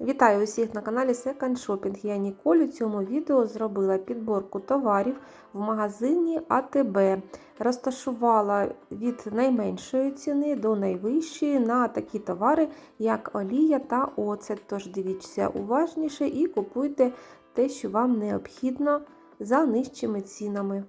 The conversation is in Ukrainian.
Вітаю усіх на каналі Second Shopping. Я Ніколь. У цьому відео зробила підборку товарів в магазині АТБ. Розташувала від найменшої ціни до найвищої на такі товари, як олія та оцет. Тож дивіться уважніше і купуйте те, що вам необхідно за нижчими цінами.